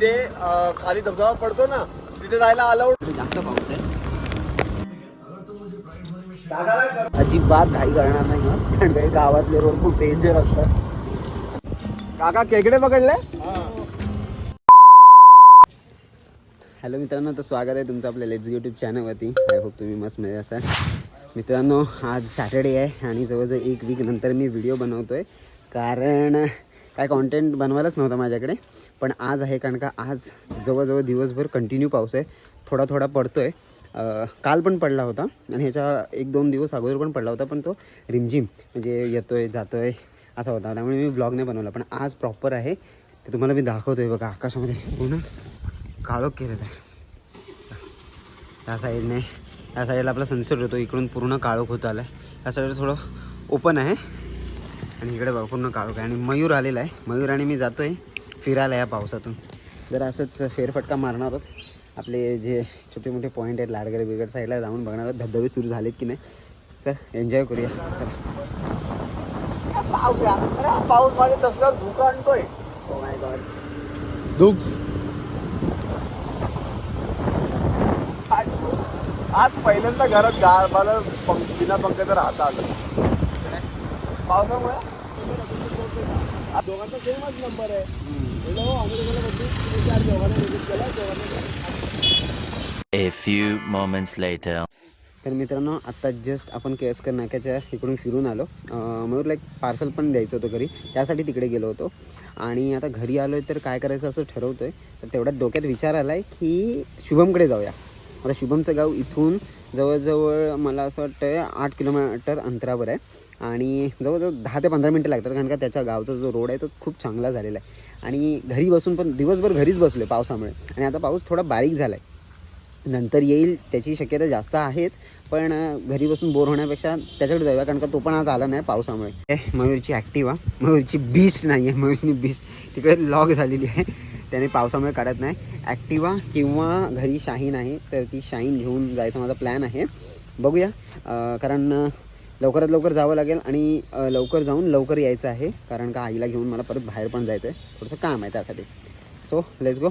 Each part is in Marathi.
अं, खाली धबधबा पडतो ना तिथे जायला अलाउड जास्त पाऊस आहे. अजिबात घाई करणार नाही हं. कारण काही गावातले रोड खूप डेंजर असतात. काका केकडे पकडले? हॅलो मित्रांनो तर स्वागत आहे तुमचं आपल्या लेट्स यूट्यूब चॅनलवरती आय होप तुम्ही मस्त मजा असाल. मित्रांनो आज सॅटर्डे आहे आणि जवळजवळ एक वीक नंतर मी व्हिडिओ बनवतो आहे कारण काय कॉन्टेंट बनवायलाच नव्हता माझ्याकडे. पण आज आहे कारण का आज जवळजवळ दिवसभर कंटिन्यू पाऊस आहे. थोडा थोडा पडतो आहे काल पण पडला होता आणि ह्याच्या एक दोन दिवस अगोदर पण पडला होता पण तो रिमझिम म्हणजे येतो आहे जातो आहे असा होता. त्यामुळे मी ब्लॉग नाही बनवला. पण आज प्रॉपर आहे. ते तुम्हाला मी दाखवतो आहे बघा आकाशामध्ये. हो पूर्ण काळोख केलेलं आहे. त्या साईडने या साईडला आपला सनसेट होतो इकडून पूर्ण काळोख होत आला आहे या साईडला थोडं ओपन आहे. आणि इकडे बघा पूर्ण काळोख आहे. आणि मयूर आलेला आहे. मयूर आणि मी जातो आहे फिरायला या पावसातून. जर असंच फेरफटका मारणार आहोत. आपले जे छोटे मोठे पॉईंट आहेत लाडगरे बिगड साईडला जाऊन बघणार आहोत. धबधबे सुरू झालेत की नाही. चल एन्जॉय करूया. चला. पाऊस पाऊस माझ्या तसला धुकं आणतोय दुख आज पहिल्यांदा घरात गार मला पंख- बिना पंख्याचं राहता आलं. पावसामुळे? दोघांचा सेमच नंबर आहे. A few moments later. तर मित्रांनो आत्ता जस्ट आपण केसकर नाक्याच्या इकडून फिरून आलो. मयूरला एक पार्सल पण द्यायचं होतं घरी. त्यासाठी तिकडे गेलो होतो. आणि आता घरी आलो आहे तर काय करायचं असं ठरवतो आहे तर तेवढ्यात डोक्यात विचार आला आहे की शुभमकडे जाऊया. आता शुभमचं गाव इथून जवळजवळ मला असं वाटतं आठ किलोमीटर अंतरावर आहे. आणि जवळजवळ दहा ते पंधरा मिनटं लागतात कारण का त्याच्या गावचा जो रोड आहे तो खूप चांगला झालेला आहे. आणि घरी बसून पण दिवसभर घरीच बसलो आहे पावसामुळे. आणि आता पाऊस थोडा बारीक झाला आहे नंतर येईल त्याची शक्यता जास्त आहेच पण घरी बसून बोर होण्यापेक्षा त्याच्याकडे जाऊया कारण का तो पण आज आला नाही पावसामुळे. मयूरची ॲक्टिवा मयूरची बीस्ट नाही आहे मयूरची बीस्ट तिकडे लॉक झालेली आहे. त्याने पावसामुळे काढत नाही. ॲक्टिवा किंवा घरी शाहीन आहे तर ती शाहीन घेऊन जायचा माझा प्लॅन आहे. बघूया कारण लवकरात लवकर जावं लागेल आणि लवकर जाऊन लवकर यायचं आहे कारण का आईला घेऊन मला परत बाहेर पण जायचं आहे थोडंसं काम आहे त्यासाठी. सो लेट्स गो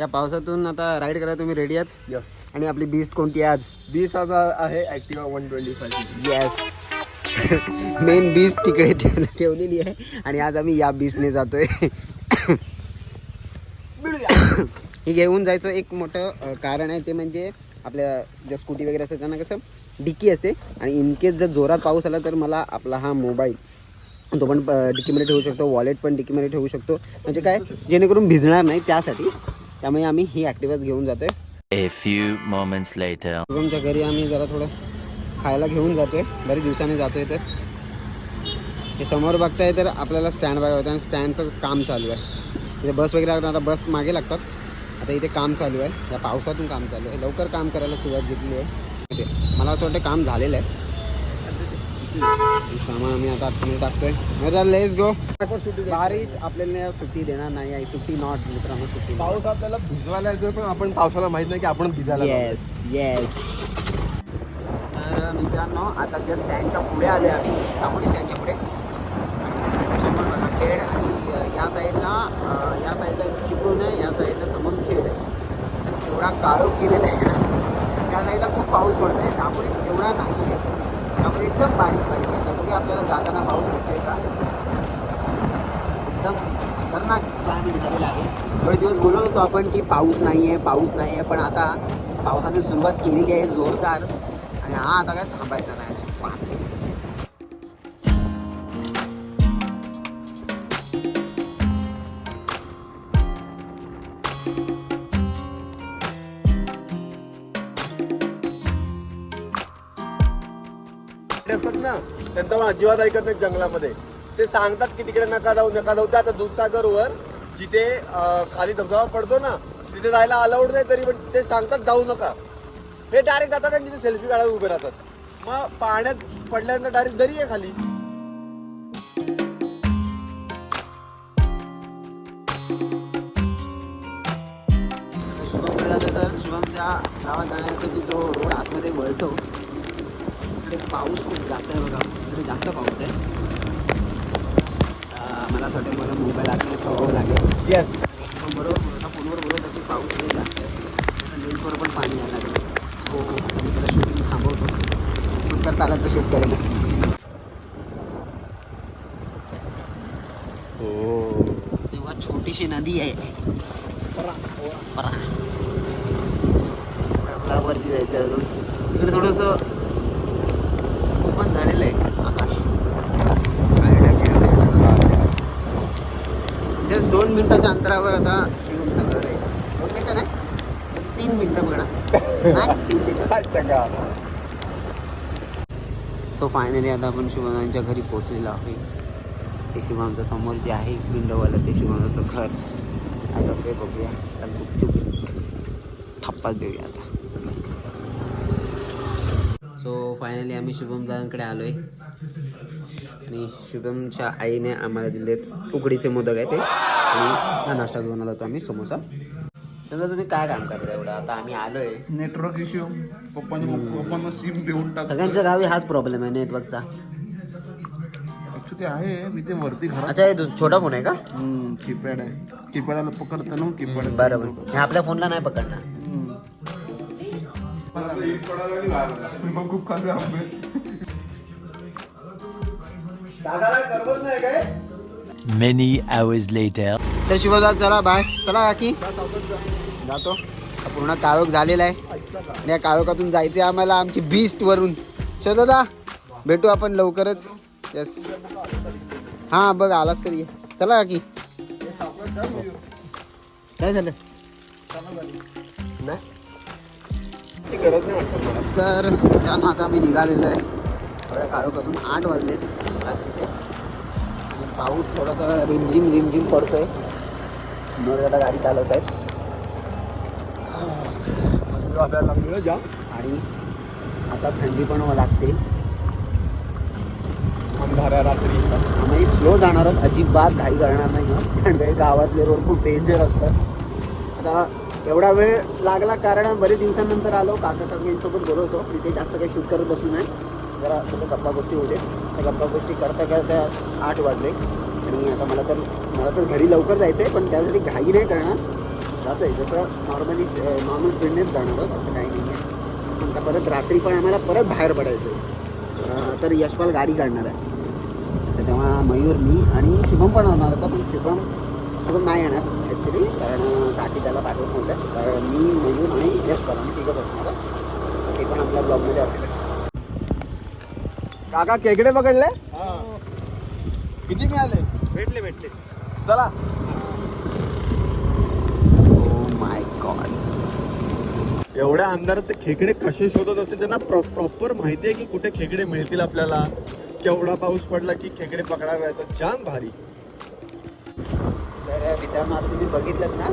या पावसातून आता राईड करायला तुम्ही. रेडी आहात? यस आणि आपली बीस्ट कोणती आज? बीस हजार आहे Activa one twenty five yes main beast तिकडे ठेव- ठेवलेली आहे. आणि आज आम्ही या बीचने जातोय. हे घेऊन जायचं एक मोठं कारण आहे ते म्हणजे आपल्या ज्या स्कूटी वगैरे असतात त्यांना कसं डिक्की असते. आणि इन केस जर जोरात पाऊस आला तर मला आपला हा मोबाईल तो पण डिक्कीमध्ये ठेवू शकतो वॉलेट पण डिक्कीमध्ये ठेवू शकतो. म्हणजे काय जेणेकरून भिजणार नाही त्यासाठी. त्यामुळे आम्ही ही ॲक्टिवाच घेऊन moments later. शुभमच्या घरी आम्ही जरा थोडं खायला घेऊन जातोय. बरेच दिवसांनी जातोय तर. हे समोर बघताय तर आपल्याला स्टँड बाय होतं आणि स्टँडचं काम चालू आहे. म्हणजे बस वगैरे आता बस मागे लागतात. आता इथे काम चालू आहे. या पावसातून काम चालू आहे. लवकर काम करायला सुरुवात घेतली आहे. मला असं वाटतं काम झालेलं आहे. सामान आम्ही आता आतमध्ये टाकतोय. लेस गो बारिश आपल्याला सुट्टी देणार नाही आहे. सुट्टी नॉट मित्रांनो सुट्टी. पाऊस आपल्याला भिजवायला येतोय पण आपण पावसाला माहीत नाही की आपण भिजायला. येस येस तर मित्रांनो आता जस्ट स्टँडच्या पुढे आले आम्ही. तांबोली स्टँडच्या पुढे. खेड आणि या साईडला या साईडला चिपळूण आहे. या साईडला समोर खेड आहे आणि एवढा काळोख केलेला आहे ना. त्या साईडला खूप पाऊस पडतो आहे त्यामुळे एवढा नाही आहे त्यामुळे एकदम बारीक बारीक आहे. त्यामुळे आपल्याला जाताना पाऊस भेटतोय का? एकदम खतरनाक क्लायमेट झालेला आहे. थोडे दिवस बोलत होतो आपण की पाऊस नाही आहे पाऊस नाही आहे पण आता पावसाने सुरुवात केलेली आहे जोरदार. आणि हा आता काय थांबायचा नाही. पाणी. असतात ना त्यांचा पण अजिबात ऐकत नाही जंगलामध्ये. ते सांगतात की तिकडे नका जाऊ नका जाऊ. ते आता दूधसागर वर जिथे खाली धबधबा पडतो ना तिथे जायला अलाउड नाही तरी पण ते सांगतात जाऊ नका. हे डायरेक्ट जातात आणि तिथे सेल्फी काढायला उभे राहतात. मग पाण्यात पडल्यानंतर डायरेक्ट दरी आहे खाली. शुभम तर शुभमच्या गावात जाण्यासाठी जो रोड आतमध्ये वळतो तिकडे पाऊस खूप जास्त आहे बघा. तिकडे जास्त पाऊस आहे. मला असं वाटतं मला मोबाईल आतमध्ये ठेवावं लागेल. येस बरोबर आता फोनवर बोलत होतो की पाऊस लई जास्त आहे. त्याच्या लेन्सवर पण पाणी यायला लागलं. हो आता मी त्याला शूटिंग थांबवतो. शूट करता आलं तर शूट करेलच. हो. तेव्हा छोटीशी नदी आहे. परा. वरती जायचं अजून. इकडे थोडंसं ओपन झालेलं आहे आकाश जस्ट दोन मिनिटाच्या अंतरावर आता शिवमचं घर आहे. दोन मिनिटं नाही? तीन मिनिटं बघा. मॅक्स तीन त्याच्यात सो फायनली आता आपण शिवमांच्या घरी पोहोचलेलो आहे. ते शिवमच्या समोर जे आहे विंडोवालं ते शिवमाचं घर. आता ते बघूया. गुपचूप ठप्पाच देऊया आता. सो फायनली आम्ही शुभम दादांकडे आलो आहे आणि शुभमच्या आईने आम्हाला दिलेत उकडीचे मोदक आहे ते. आणि हा नाश्ता घेऊन आलो होतो आम्ही समोसा. समजा तुम्ही काय काम करता एवढं? आता आम्ही आलो आहे नेटवर्क इश्यू पप्पाने पप्पांना सिम देऊन टाक सगळ्यांच्या गावी हाच प्रॉब्लेम आहे नेटवर्कचा ऍक्च्युली आहे मी ते वरती घरात अच्छा हे दु- छोटा फोन आहे का? कीपॅड आहे. कीपॅडला पकडतं ना कीपॅड बरोबर. आपल्या फोनला नाही पकडणार. मग खूप खाल्ले आंबे दादाला करमत नाही काय? Many hours later. तर शिवदास चला बाय. चला काकी. जातो. हा पूर्ण काळोख झालेला आहे. आणि या काळोखातून आहे आम्हाला आमची बीस्ट वरून. शोधा भेटू आपण लवकरच. येस हां बघ आलास तरी. ये. चला काकी. काय झालं? नाही तर मित्रांनो आता मी निघालेलो आहे. एवढ्या काळोखातून आठ वाजले रात्रीचे. पाऊस थोडासा रिमझिम रिमझिम पडतोय. आता गाडी चालवत आहेत. जाम आणि आता थंडी पण लागते. अंधाऱ्या रात्री. आम्ही स्लो जाणार आहोत. अजिबात घाई करणार नाही. कारण काही गावातले रोड खूप डेंजर असतात. आता एवढा वेळ लागला कारण बरेच दिवसांनंतर आलो. काका काकींसोबत बोलत होतो तिथे जास्त काही शूट करत बसू नाही. जरा थोडं गप्पा गोष्टी होते त्या गप्पा गोष्टी करता करता आठ वाजले. आणि आता मला तर मला तर घरी लवकर जायचं आहे पण त्यासाठी घाई नाही करणार. जातो आहे जसं नॉर्मली नॉर्मल स्पीडनेच जाणार आहोत असं काही नाही आहे पण आता परत रात्री पण आम्हाला परत बाहेर पडायचं आहे तर यशपाल गाडी काढणार आहे. तर तेव्हा मयूर मी आणि शुभम पण होणार होता पण शुभम शुभम नाही येणार ॲक्च्युली कारण काकी त्याला पाठवत नव्हत्या. कारण मी मयूर आणि यशपाल आम्ही तिघंच असणार ते पण आपल्या ब्लॉगमध्ये असेल काका केकडे पकडले? किती मिळाले? भेटले भेटले. चला. माय गॉड एवढ्या अंधारात ते खेकडे कसे शोधत असतील त्यांना प्रॉपर माहिती आहे की कुठे खेकडे मिळतील आपल्याला. केवढा पाऊस पडला की खेकडे येतात जाम भारी. मित्रांनो आता तुम्ही बघितलं ना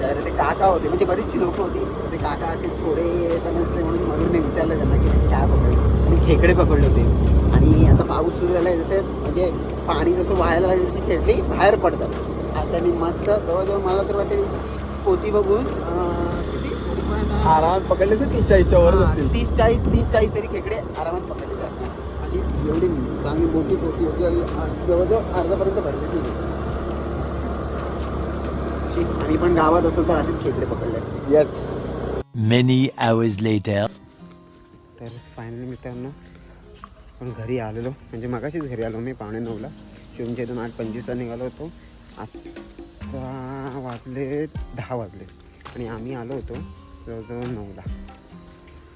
तर ते काका होते म्हणजे बरीचशी लोक होती. तर ते काका असे थोडे असे म्हणून मयूरने विचारलं त्यांना की काय पकडलं? आणि खेकडे पकडले होते. आणि आता पाऊस सुरू झाला जसे म्हणजे पाणी जसं व्हायला लागलं तशी खेकडे बाहेर पडतात. आता त्यांनी मस्त जवळजवळ मला तर वाटते त्यांची ती पोती बघून आरामात पकडले तर तीस चाळीसच्या वर असतील. तीस चाळीस तीस चाळीस तरी खेकडे आरामात पकडलेले असतात अशी एवढी चांगली मोठी पोती होती जवळजवळ अर्धापर्यंत भरलेली अशी आम्ही पण गावात असो तर असेच खेकडे पकडले असते. Yes Many hours later. तर फायनली मित्रांनो आपण घरी आलेलो. म्हणजे मगाशीच घरी आलो मी पावणे नऊला. शिवमच्या इथून आठ पंचवीसला निघालो होतो. आत्ता वाजले दहा वाजले. आणि आम्ही आलो होतो जवळजवळ नऊला.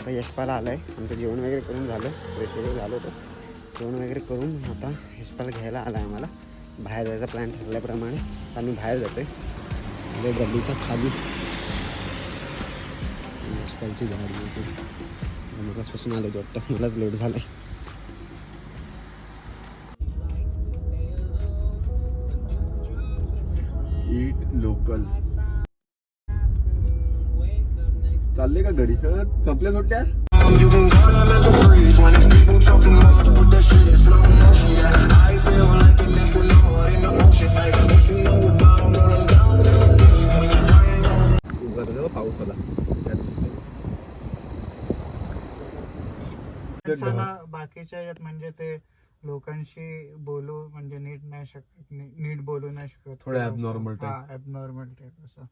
आता यशपाल आला आहे आमचं जेवण वगैरे करून झालं. फ्रेश वगैरे झालं होतं. जेवण वगैरे करून आता यशपाल घ्यायला आला आहे आम्हाला. बाहेर जायचा प्लॅन ठरल्याप्रमाणे. आम्ही बाहेर जातो आहे गल्लीच्या खाली. यशपालची झाड होती मगासपासून आले वाटतं मलाच लेट झालंय. ईट लोकल चालले का घरी? हं, संपल्या सुट्ट्या उघडलं the ocean like दिवशी. माणसाला बाकीच्या यात म्हणजे ते लोकांशी बोलू म्हणजे नीट नाही शकत नीट बोलू नाही शकत थोडं abnormal type. ऍबनॉर्मल टाईप असं